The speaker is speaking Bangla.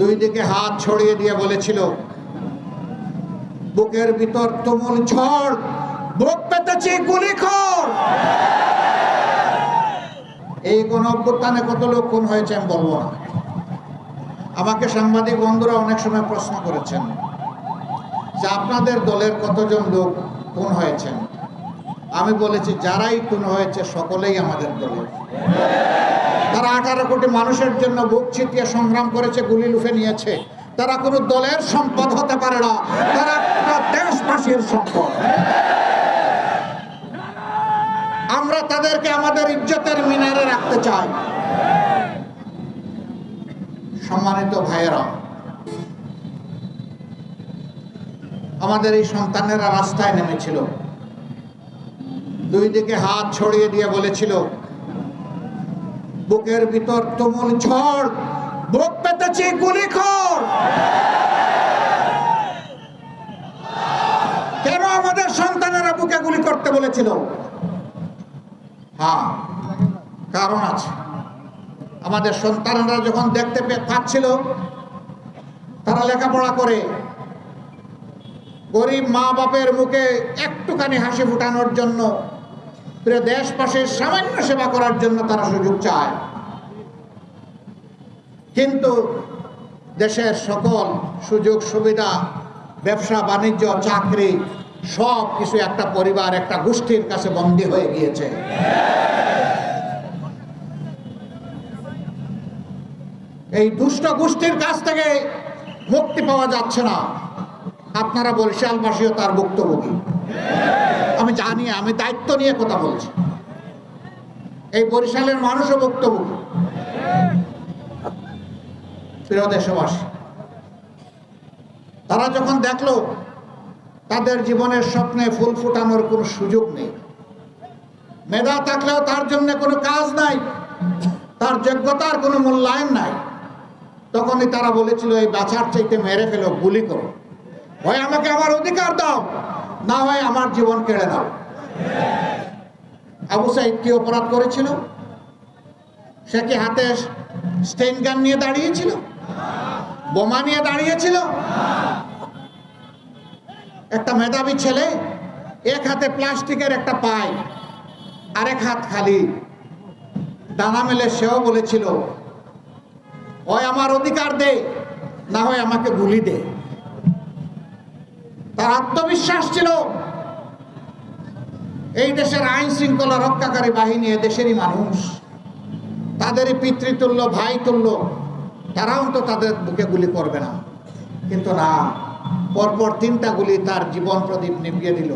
দুই দিকে হাত ছড়িয়ে দিয়ে বলেছিল, বুকের ভিতর তুমুল ঝড়, বুক পেতেছি গুলি এই কোন অভ্যুত্থানে কত লোক খুন হয়েছে আমি বলব না। আমাকে সাংবাদিক বন্ধুরা অনেক সময় প্রশ্ন করেছেন যে আপনাদের দলের কতজন লোক খুন হয়েছেন? আমি বলেছি, যারাই খুন হয়েছে, সকলেই আমাদের দলের তারা আঠারো কোটি মানুষের জন্য বুক ছিটিয়ে সংগ্রাম করেছে, গুলি লুফে নিয়েছে। তারা কোনো দলের সম্পদ হতে পারে না। তারা দেশবাসীর সম্পদ। আমরা তাদেরকে আমাদের ইজ্জতের মিনারে রাখতে চাই। সম্মানিত ভাইয়েরা, আমাদের এই সন্তানেরা রাস্তায় নেমেছিল। দুই দিকে হাত ছড়িয়ে দিয়ে বলেছিল, বুকের ভিতর তুমুল ঝড়, বুক পেতেছি গুলি খোর কেন আমাদের সন্তানেরা বুকে গুলি করতে বলেছিল? হ্যাঁ কারণ আছে। আমাদের সন্তানেরা যখন দেখতে পাচ্ছিল, তারা লেখাপড়া করে। গরিব মা বাপের মুখে একটুখানি হাসি ফুটানোর জন্য দেশবাসীর সামান্য সেবা করার জন্য তারা সুযোগ চায়। কিন্তু দেশের সকল সুযোগ, সুবিধা, ব্যবসা, বাণিজ্য, চাকরি, সব কিছু একটা পরিবার, একটা গোষ্ঠীর কাছে বন্দী হয়ে গিয়েছে। এই দুষ্ট গোষ্ঠীর কাছ থেকে মুক্তি পাওয়া যাচ্ছে না। আপনারা বরিশালবাসীও তার ভুক্তভোগী। আমি আমি দায়িত্ব নিয়ে কথা বলছি। এই বরিশালের মানুষও ভুক্তভোগী। প্রিয় দেশবাসী, তারা যখন দেখল তাদের জীবনের স্বপ্নে ফুল ফুটানোর কোনো সুযোগ নেই, মেধা থাকলেও তার জন্য কোনো কাজ নাই, তার যোগ্যতার কোনো মূল্যায়ন নাই, তখনই তারা বলেছিল, এই বাছার চাইতে মেরে ফেলো, গুলি করো। হয় আমাকে আমার অধিকার দাও, না হয় আমার জীবন কেড়ে দাও আবু সাইদ কি অপরাধ করেছিল? সে কি হাতে স্টেন গান নিয়ে দাঁড়িয়েছিল? বোমা নিয়ে দাঁড়িয়েছিল? একটা মেধাবী ছেলে এক হাতে প্লাস্টিকের একটা পায় আরেক হাত খালি। দানা মেলে সেও বলেছিল, হয় আমার অধিকার দে, না হয় আমাকে গুলি দে। তার আত্মবিশ্বাস ছিল এই দেশের আইন শৃঙ্খলা রক্ষাকারী বাহিনী দেশেরই মানুষ। তাদেরই পিতৃতুল্য ভাই তুল্য তারাও তো তাদের বুকে গুলি করবে না। কিন্তু না, পরপর তিনটা গুলি তার জীবন প্রদীপ নিভিয়ে দিল।